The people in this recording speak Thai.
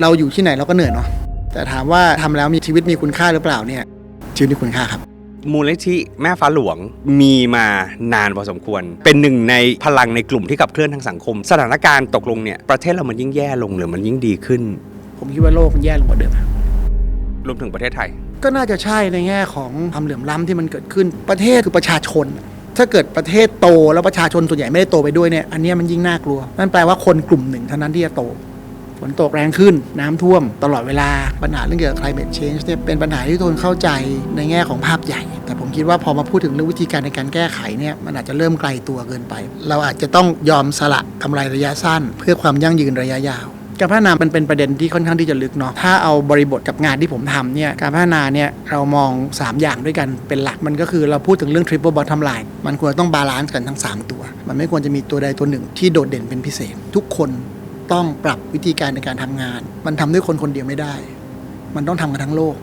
เราอยู่ที่ไหนเราก็เหนื่อยเนาะแต่ถามว่าทำแล้วมีชีวิตมีคุณค่าหรือเปล่าเนี่ยชีวิตมีคุณค่าครับ มูลนิธิแม่ฟ้าหลวงมีมานานพอสมควร เป็นหนึ่งในพลังในกลุ่มที่ขับเคลื่อนทางสังคม สถานการณ์ตกลงเนี่ยประเทศเรามันยิ่งแย่ลงหรือมันยิ่งดีขึ้น ผมคิดว่าโลกมันแย่ลงกว่าเดิมอะรวมถึงประเทศไทย ก็น่าจะใช่ในแง่ของความเหลื่อมล้ำที่มันเกิดขึ้นประเทศคือประชาชนถ้าเกิดประเทศโตแล้วประชาชนส่วนใหญ่ไม่ได้โตไปด้วยเนี่ยอันเนี้ยมันยิ่งน่ากลัวนั่นแปลว่าคนกลุ่มหนึ่งเท่านั้นที่จะโต ฝนตกแรงขึ้นน้ำท่วมตลอดเวลาปัญหาเรื่องเกี่ยวกับ climate change เนี่ยเป็นปัญหาที่ทุกคนเข้าใจในแง่ของภาพใหญ่ แต่ผมคิดว่าพอมาพูดถึงเรื่องวิธีการในการแก้ไขเนี่ยมันอาจจะเริ่มไกลตัวเกินไป เราอาจจะต้องยอมสละกำไรระยะสั้น เพื่อความยั่งยืนระยะยาวการพัฒนามันเป็นประเด็นที่ค่อนข้างที่จะลึกเนาะ ถ้าเอาบริบทกับงานที่ผมทำเนี่ย การพัฒนาเนี่ยเรามอง 3 อย่างด้วยกันเป็นหลัก มันก็คือเราพูดถึงเรื่อง triple bottom line มันควรต้องบาลานซ์กันทั้ง 3 ตัว มันไม่ควรจะมีตัวใดตัวหนึ่งที่โดดเด่นเป็นพิเศษ ทุกคน ต้องปรับวิธีการในการทำงาน มันทำด้วยคนคนเดียวไม่ได้ มันต้องทำกันทั้งโลก